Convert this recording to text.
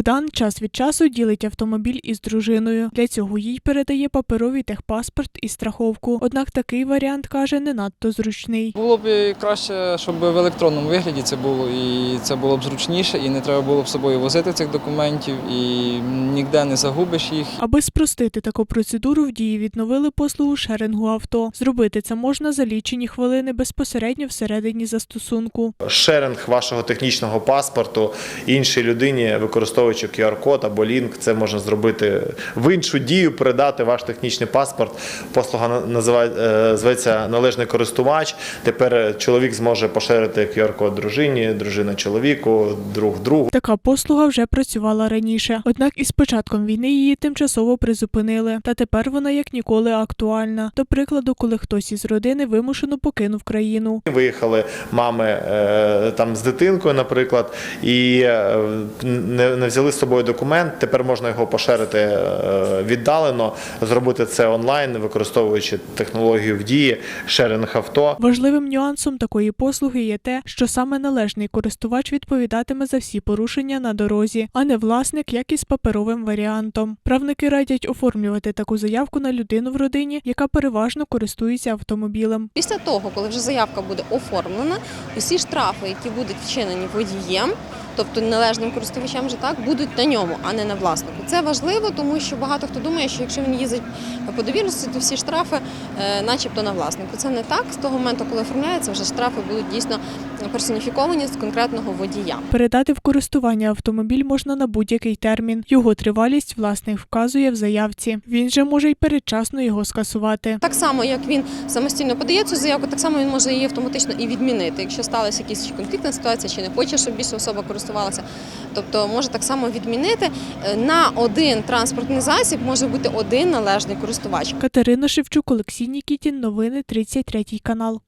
Богдан час від часу ділить автомобіль із дружиною. Для цього їй передає паперовий техпаспорт і страховку. Однак такий варіант каже не надто зручний. Було б краще, щоб в електронному вигляді це було, і це було б зручніше, і не треба було б з собою возити цих документів, і ніде не загубиш їх. Аби спростити таку процедуру, в дії відновили послугу шерингу авто. Зробити це можна за лічені хвилини безпосередньо всередині застосунку. Шеринг вашого технічного паспорту іншій людині, використовуючи QR-код або лінк, це можна зробити в іншу дію, передати ваш технічний паспорт. Послуга на- називає, е, належний користувач. Тепер чоловік зможе поширити QR-код дружині, дружина чоловіку, друг другу. Така послуга вже працювала раніше, однак із початком війни її тимчасово призупинили. Та тепер вона як ніколи актуальна. До прикладу, коли хтось із родини вимушено покинув країну. Виїхали мами е, там з дитинкою, наприклад, і е, не, не взяли з собою документ. Тепер можна його поширити е, віддалено, зробити це онлайн, використовуючи технологію в дії, шеринг авто. Важливим нюансом такої послуги є те, що саме належний користувач відповідатиме за всі порушення на дорозі, а не власник, як і з паперовим варіантом. Правники радять оформлювати таку заявку на людину в родині, яка переважно користується автомобілем. Після того, коли вже заявка буде оформлена, усі штрафи, які будуть вчинені водієм, тобто належним користувачем вже так, будуть на ньому, а не на власнику. Це важливо, тому що багато хто думає, що якщо він їздить по довірності, то всі штрафи, е, начебто, на власнику. Це не так. З того моменту, коли оформляється, вже штрафи будуть дійсно персоніфіковані з конкретного водія. Передати в користування автомобіль можна на будь-який термін. Його тривалість власник вказує в заявці. Він же може й передчасно його скасувати. Так само, як він самостійно подає цю заявку, так само він може її автоматично і відмінити, якщо сталася якась конфліктна ситуація, чи не хоче, щоб більше особа користувалася. Тобто може так само відмінити. Е, На один транспортний засіб може бути один належний користувач. Катерина Шевчук, Олексій Нікітін. Новини 33 канал.